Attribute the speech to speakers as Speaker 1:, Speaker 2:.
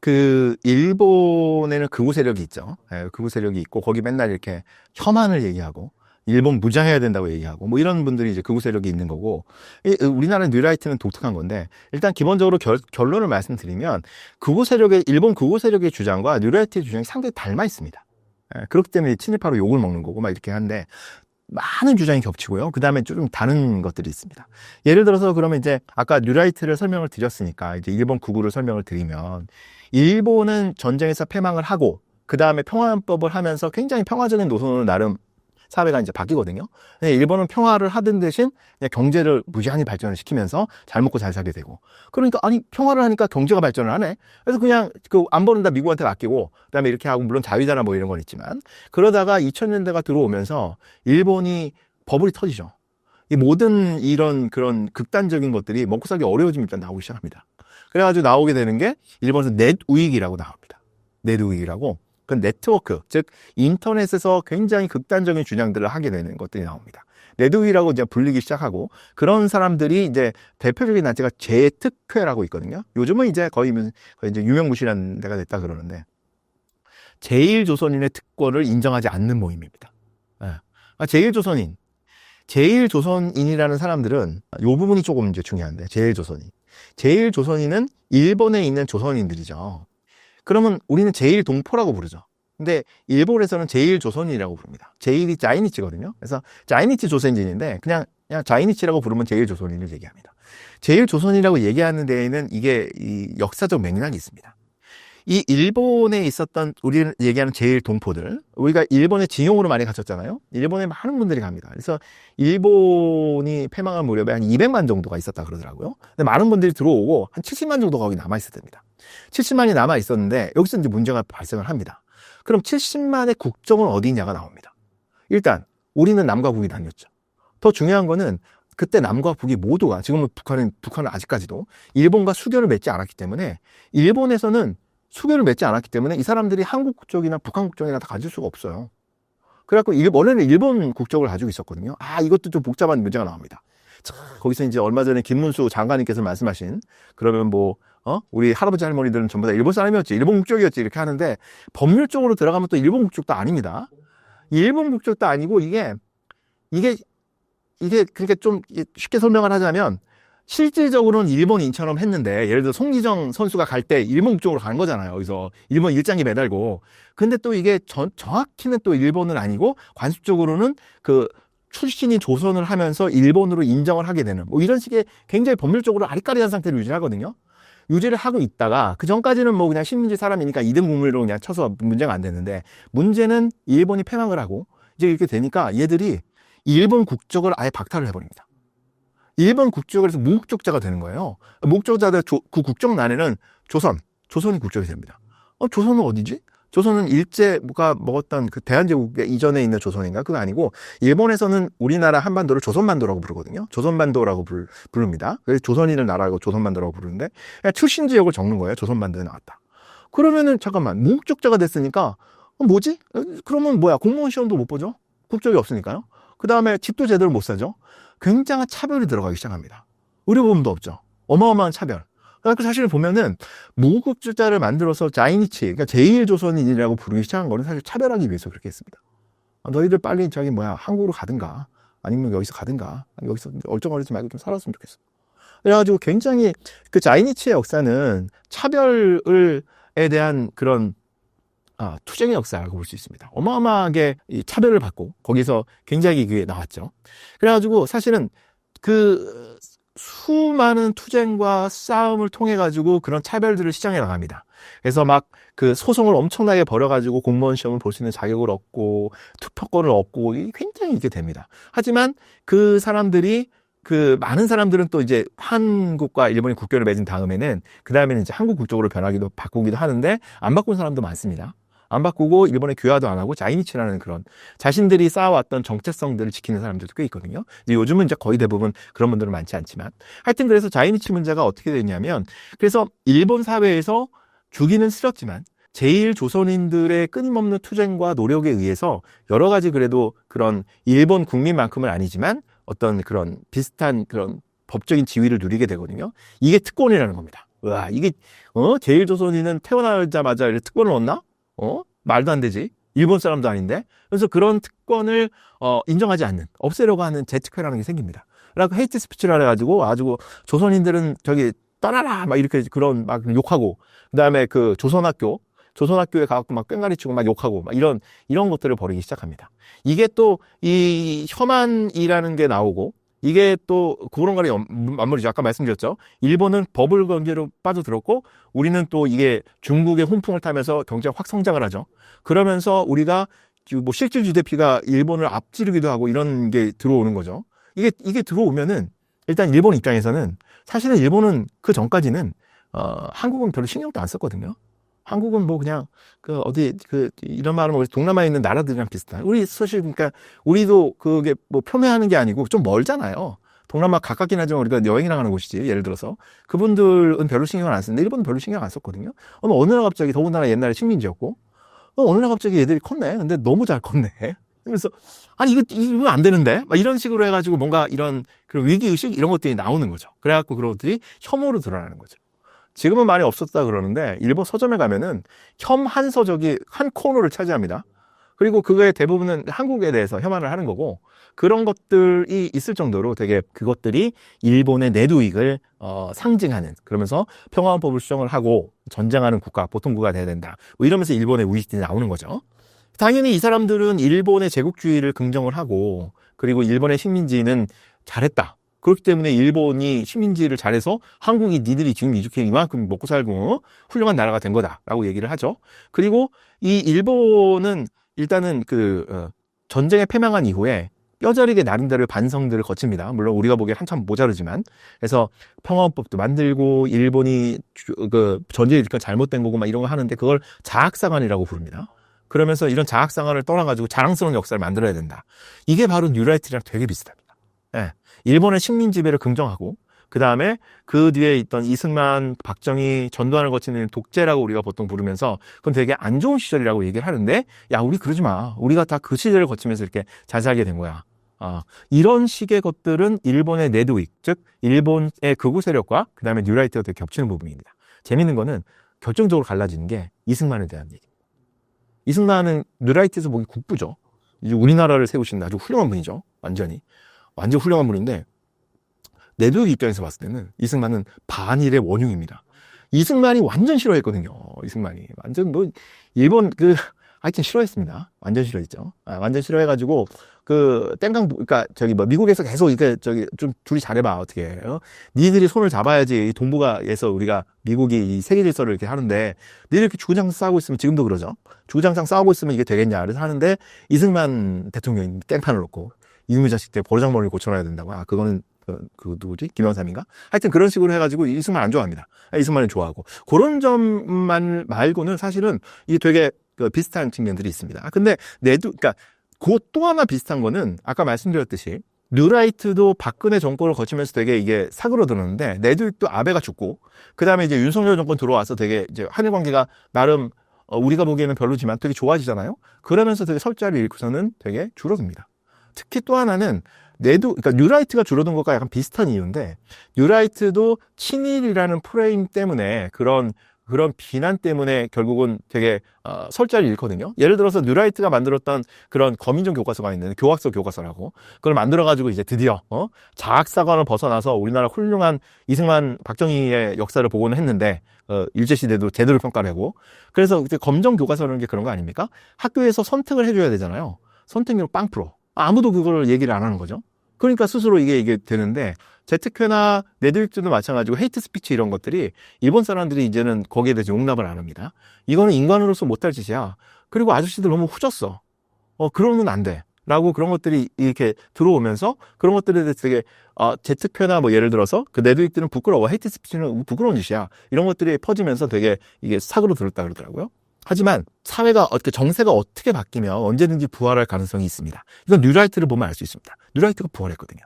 Speaker 1: 그 일본에는 극우 세력이 있죠. 예, 극우 세력이 있고 거기 맨날 이렇게 혐한을 얘기하고 일본 무장해야 된다고 얘기하고 뭐 이런 분들이 이제 극우 세력이 있는 거고 이, 우리나라 뉴라이트는 독특한 건데 일단 기본적으로 결, 결론을 말씀드리면 극우 세력의 일본 극우 세력의 주장과 뉴라이트의 주장이 상당히 닮아 있습니다. 예, 그렇기 때문에 친일파로 욕을 먹는 거고 막 이렇게 하는데 많은 주장이 겹치고요. 그 다음에 좀 다른 것들이 있습니다. 예를 들어서 그러면 이제 아까 뉴라이트를 설명을 드렸으니까 이제 일본 구구를 설명을 드리면 일본은 전쟁에서 패망을 하고 그 다음에 평화헌법을 하면서 굉장히 평화적인 노선으로 나름 사회가 이제 바뀌거든요. 일본은 평화를 하던 대신 경제를 무제한히 발전을 시키면서 잘 먹고 잘 살게 되고. 그러니까 아니 평화를 하니까 경제가 발전을 하네. 그래서 그냥 그 안보는 다 미국한테 맡기고 그다음에 이렇게 하고 물론 자위자나 뭐 이런 건 있지만 그러다가 2000년대가 들어오면서 일본이 버블이 터지죠. 이 모든 이런 그런 극단적인 것들이 먹고 살기 어려워지면 일단 나오기 시작합니다. 그래가지고 나오게 되는 게 일본에서 넷 우익이라고 나옵니다. 넷 우익이라고. 그 네트워크, 즉 인터넷에서 굉장히 극단적인 주장들을 하게 되는 것들이 나옵니다. 네드위라고 이제 불리기 시작하고 그런 사람들이 이제 대표적인 단체가 재특회라고 있거든요. 요즘은 이제 거의, 거의 이제 유명무실한 데가 됐다 그러는데 제일조선인의 특권을 인정하지 않는 모임입니다. 네. 제일조선인, 제일조선인이라는 사람들은 요 부분이 조금 이제 중요한데 제일조선인, 제일조선인은 일본에 있는 조선인들이죠. 그러면 우리는 제일 동포라고 부르죠. 근데 일본에서는 제일 조선이라고 부릅니다. 제일이 자이니치거든요. 그래서 자이니치 조선인인데 그냥 그냥 자이니치라고 부르면 제일 조선인을 얘기합니다. 제일 조선이라고 얘기하는 데에는 이게 이 역사적 맥락이 있습니다. 이 일본에 있었던 우리 는 얘기하는 제일 동포들 우리가 일본에 징용으로 많이 갇혔잖아요. 일본에 많은 분들이 갑니다. 그래서 일본이 패망한 무렵에 한 200만 정도가 있었다 그러더라고요. 근데 많은 분들이 들어오고 한 70만 정도가 거기 남아 있을 때입니다. 70만이 남아 있었는데 여기서 이제 문제가 발생을 합니다. 그럼 70만의 국정은 어디냐가 나옵니다. 일단 우리는 남과 북이 나뉘었죠. 더 중요한 거는 그때 남과 북이 모두가 지금은 북한은 북한은 아직까지도 일본과 수교를 맺지 않았기 때문에 일본에서는 수교를 맺지 않았기 때문에 이 사람들이 한국 국적이나 북한 국적이나 다 가질 수가 없어요. 그래갖고 일, 원래는 일본 국적을 가지고 있었거든요. 아 이것도 좀 복잡한 문제가 나옵니다. 자, 거기서 이제 얼마 전에 김문수 장관님께서 말씀하신 그러면 뭐 어? 우리 할아버지 할머니들은 전부 다 일본 사람이었지, 일본 국적이었지 이렇게 하는데 법률적으로 들어가면 또 일본 국적도 아닙니다. 일본 국적도 아니고 이게 이게 이게 그러니까 좀 쉽게 설명을 하자면 실질적으로는 일본인처럼 했는데 예를 들어 송기정 선수가 갈 때 일본 국적으로 간 거잖아요. 여기서 일본 일장에 매달고 근데 또 이게 전, 정확히는 또 일본은 아니고 관습적으로는 그 출신이 조선을 하면서 일본으로 인정을 하게 되는 뭐 이런 식의 굉장히 법률적으로 아리까리한 상태를 유지하거든요. 유지를 하고 있다가 그 전까지는 뭐 그냥 신민지 사람이니까 이등 국물로 그냥 쳐서 문제가 안 되는데 문제는 일본이 패망을 하고 이제 이렇게 되니까 얘들이 일본 국적을 아예 박탈을 해버립니다. 일본 국적을 해서 무국적자가 되는 거예요. 무국적자들 그 국적란에는 조선, 조선이 국적이 됩니다. 어, 조선은 어디지? 조선은 일제가 먹었던 그 대한제국의 이전에 있는 조선인가? 그거 아니고 일본에서는 우리나라 한반도를 조선반도라고 부르거든요. 조선반도라고 부르, 부릅니다. 그래서 조선인을 나라고 조선반도라고 부르는데 출신 지역을 적는 거예요. 조선반도에 나왔다. 그러면은 잠깐만 무국적자가 됐으니까 어, 뭐지? 그러면 뭐야 공무원 시험도 못 보죠? 국적이 없으니까요. 그 다음에 집도 제대로 못 사죠. 굉장한 차별이 들어가기 시작합니다. 의료보험도 없죠. 어마어마한 차별. 그러니까 사실 보면은 무국주자를 만들어서 자이니치, 그러니까 제1조선인이라고 부르기 시작한 거는 사실 차별하기 위해서 그렇게 했습니다. 아, 너희들 빨리 저기 뭐야 한국으로 가든가 아니면 여기서 가든가 여기서 얼쩡거리지 말고 좀 살았으면 좋겠어. 그래가지고 굉장히 그 자이니치의 역사는 차별을에 대한 그런 아, 투쟁의 역사라고 볼 수 있습니다. 어마어마하게 차별을 받고 거기서 굉장히 그게 나왔죠. 그래가지고 사실은 그 수많은 투쟁과 싸움을 통해 가지고 그런 차별들을 시장에 나갑니다. 그래서 막 그 소송을 엄청나게 벌여가지고 공무원 시험을 볼 수 있는 자격을 얻고 투표권을 얻고 굉장히 이게 됩니다. 하지만 그 사람들이 그 많은 사람들은 또 이제 한국과 일본이 국교를 맺은 다음에는 그 다음에는 이제 한국 국적으로 변하기도 바꾸기도 하는데 안 바꾼 사람도 많습니다. 안 바꾸고 일본에 귀화도 안 하고 자이니치라는 그런 자신들이 쌓아왔던 정체성들을 지키는 사람들도 꽤 있거든요. 이제 요즘은 이제 거의 대부분 그런 분들은 많지 않지만 하여튼 그래서 자이니치 문제가 어떻게 되냐면 그래서 일본 사회에서 죽이는 싫었지만 제일 조선인들의 끊임없는 투쟁과 노력에 의해서 여러 가지 그래도 그런 일본 국민만큼은 아니지만 어떤 그런 비슷한 그런 법적인 지위를 누리게 되거든요. 이게 특권이라는 겁니다. 와, 이게, 어? 제일 조선인은 태어나자마자 이렇게 특권을 얻나? 어? 말도 안 되지. 일본 사람도 아닌데. 그래서 그런 특권을, 어, 인정하지 않는, 없애려고 하는 재특회라는 게 생깁니다. 그래서 헤이트 스피치를 해가지고 아주 조선인들은 저기 떠나라! 막 이렇게 그런 막 욕하고, 그 다음에 그 조선학교, 조선학교에 가갖고 막 꽹가리 치고 막 욕하고 막 이런, 이런 것들을 벌이기 시작합니다. 이게 또 이 혐한이라는 게 나오고, 이게 또 거리 맞물이죠. 아까 말씀드렸죠. 일본은 버블 경제로 빠져들었고 우리는 또 이게 중국의 훈풍을 타면서 경제가 확 성장을 하죠. 그러면서 우리가 뭐 실질 GDP가 일본을 앞지르기도 하고 이런 게 들어오는 거죠. 이게 이게 들어오면은 일단 일본 입장에서는 사실은 일본은 그 전까지는 어 한국은 별로 신경도 안 썼거든요. 한국은 뭐 그냥 그 어디 그 이런 말은 뭐 동남아에 있는 나라들이랑 비슷한. 우리 사실 그러니까 우리도 그게 뭐 표명하는 게 아니고 좀 멀잖아요. 동남아 가깝긴 하지만 우리가 여행이나 가는 곳이지. 예를 들어서 그분들은 별로 신경을 안 쓰는데 일본은 별로 신경 안 썼거든요. 어느 어느 날 갑자기 더군다나 옛날에 식민지였고 어, 어느 날 갑자기 얘들이 컸네. 근데 너무 잘 컸네. 그래서 아니 이거 이거 안 되는데 막 이런 식으로 해가지고 뭔가 이런 그런 위기 의식 이런 것들이 나오는 거죠. 그래갖고 그런 것들이 혐오로 드러나는 거죠. 지금은 많이 없었다 그러는데 일본 서점에 가면은 혐한 서적이 한 코너를 차지합니다. 그리고 그거의 대부분은 한국에 대해서 혐한을 하는 거고 그런 것들이 있을 정도로 되게 그것들이 일본의 내두익을 어, 상징하는 그러면서 평화헌 법을 수정을 하고 전쟁하는 국가 보통국가 돼야 된다 뭐 이러면서 일본의 우익들이 나오는 거죠. 당연히 이 사람들은 일본의 제국주의를 긍정을 하고 그리고 일본의 식민지는 잘했다. 그렇기 때문에 일본이 식민지를 잘해서 한국이 니들이 지금 이렇게 이만큼 먹고 살고 훌륭한 나라가 된 거다라고 얘기를 하죠. 그리고 이 일본은 일단은 그 어, 전쟁에 패망한 이후에 뼈저리게 나름대로 반성들을 거칩니다. 물론 우리가 보기에 한참 모자르지만 그래서 평화헌법도 만들고 일본이 주- 그 전쟁이 일으켜 잘못된 거고 막 이런 거 하는데 그걸 자학상한이라고 부릅니다. 그러면서 이런 자학상한을 떠나가지고 자랑스러운 역사를 만들어야 된다. 이게 바로 뉴라이트랑 되게 비슷합니다. 예. 일본의 식민 지배를 긍정하고 그 다음에 그 뒤에 있던 이승만, 박정희 전두환을 거치는 독재라고 우리가 보통 부르면서 그건 되게 안 좋은 시절이라고 얘기를 하는데 야 우리 그러지 마. 우리가 다 그 시절을 거치면서 이렇게 잘 살게 된 거야. 아, 이런 식의 것들은 일본의 내도익, 즉 일본의 극우 세력과 그 다음에 뉴라이트가 되게 겹치는 부분입니다. 재밌는 거는 결정적으로 갈라지는 게 이승만에 대한 얘기. 이승만은 뉴라이트에서 보기 국부죠. 이제 우리나라를 세우신 아주 훌륭한 분이죠. 완전히. 완전 훌륭한 분인데 내도익 입장에서 봤을 때는 이승만은 반일의 원흉입니다. 이승만이 완전 싫어했거든요. 이승만이 완전 뭐 일본 그 하여튼 싫어했습니다. 완전 싫어했죠. 아, 완전 싫어해가지고 그 땡강 그러니까 저기 뭐 미국에서 계속 이렇게 저기 좀 둘이 잘해봐 어떻게 어? 니들이 손을 잡아야지 이 동북아에서 우리가 미국이 이 세계 질서를 이렇게 하는데 니들 이렇게 주구장 싸우고 있으면 지금도 그러죠. 주구장창 싸우고 있으면 이게 되겠냐 그래서 하는데 이승만 대통령이 땡판을 놓고 이놈의 자식 때 버르장머리를 고쳐놔야 된다고. 아, 그거는, 그, 그 누구지? 김영삼인가? 하여튼 그런 식으로 해가지고 이승만 안 좋아합니다. 아, 이승만을 좋아하고. 그런 점만 말고는 사실은 이게 되게 그 비슷한 측면들이 있습니다. 아, 근데 내도, 그니까, 그것 또 하나 비슷한 거는 아까 말씀드렸듯이 뉴라이트도 박근혜 정권을 거치면서 되게 이게 사그러드는데 내도익도 아베가 죽고 그 다음에 이제 윤석열 정권 들어와서 되게 이제 한일 관계가 나름 어, 우리가 보기에는 별로지만 되게 좋아지잖아요. 그러면서 되게 설자를 잃고서는 되게 줄어듭니다. 특히 또 하나는 내도 그러니까 뉴라이트가 줄어든 것과 약간 비슷한 이유인데 뉴라이트도 친일이라는 프레임 때문에 그런 그런 비난 때문에 결국은 되게 어, 설자를 잃거든요. 예를 들어서 뉴라이트가 만들었던 그런 거민정 교과서가 있는 교학서 교과서라고 그걸 만들어 가지고 이제 드디어 어? 자학사관을 벗어나서 우리나라 훌륭한 이승만 박정희의 역사를 보고는 했는데 어, 일제 시대도 제대로 평가를 하고 그래서 그때 검정 교과서라는 게 그런 거 아닙니까? 학교에서 선택을 해줘야 되잖아요. 선택률 빵 프로. 아무도 그걸 얘기를 안 하는 거죠. 그러니까 스스로 이게 이게 되는데 재특회나 네드윅도 마찬가지고 헤이트 스피치 이런 것들이 일본 사람들이 이제는 거기에 대해서 용납을 안 합니다. 이거는 인간으로서 못할 짓이야. 그리고 아저씨들 너무 후졌어. 어 그러면 안 돼. 라고 그런 것들이 이렇게 들어오면서 그런 것들에 대해서 되게 어, 재특회나 뭐 예를 들어서 그 네드윅들은 부끄러워 헤이트 스피치는 부끄러운 짓이야 이런 것들이 퍼지면서 되게 이게 사고로 들었다 그러더라고요. 하지만 사회가 어떻게 정세가 어떻게 바뀌면 언제든지 부활할 가능성이 있습니다. 이건 뉴라이트를 보면 알 수 있습니다. 뉴라이트가 부활했거든요.